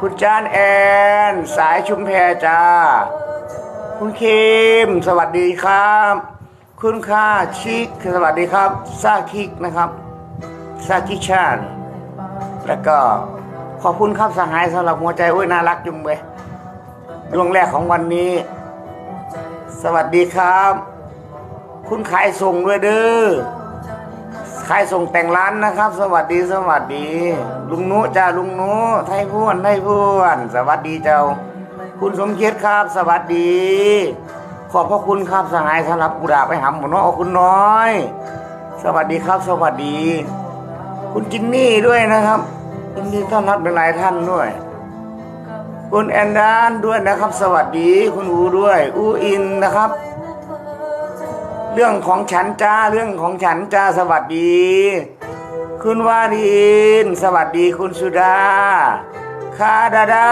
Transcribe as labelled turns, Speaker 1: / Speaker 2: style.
Speaker 1: คุณจานแอน สายชุมแพจ้า คุณคิมสวัสดีครับ คุณค่าชิกสวัสดีครับซาคิกนะครับซาคิชานแล้วก็ขอบคุณครับสหายสำหรับหัวใจโอ้ยน่ารักจุงเว้ยดวงแรกของวันนี้ สวัสดีครับ คุณขายส่งด้วยเด้อ ขายส่งแต่งร้านนะครับ สวัสดีสวัสดี ลุงนุจ้าลุงนุไทยพวนไทยพวนสวัสดีเจ้า คุณสมเกียรติครับ สวัสดี ขอบพระคุณครับสหายสำหรับกุดาไปหำหมน้องเอาคุณน้อย สวัสดีครับ สวัสดี คุณจินนี่ด้วยนะครับยินดีต้อนรับหลายท่านด้วย คุณแอนดานด้วยนะครับ สวัสดีคุณอูด้วยอูอินนะครับ เรื่องของฉันจ้าเรื่องของฉันจ้าสวัสดี คุณวารินสวัสดีคุณสุดาคาดาดา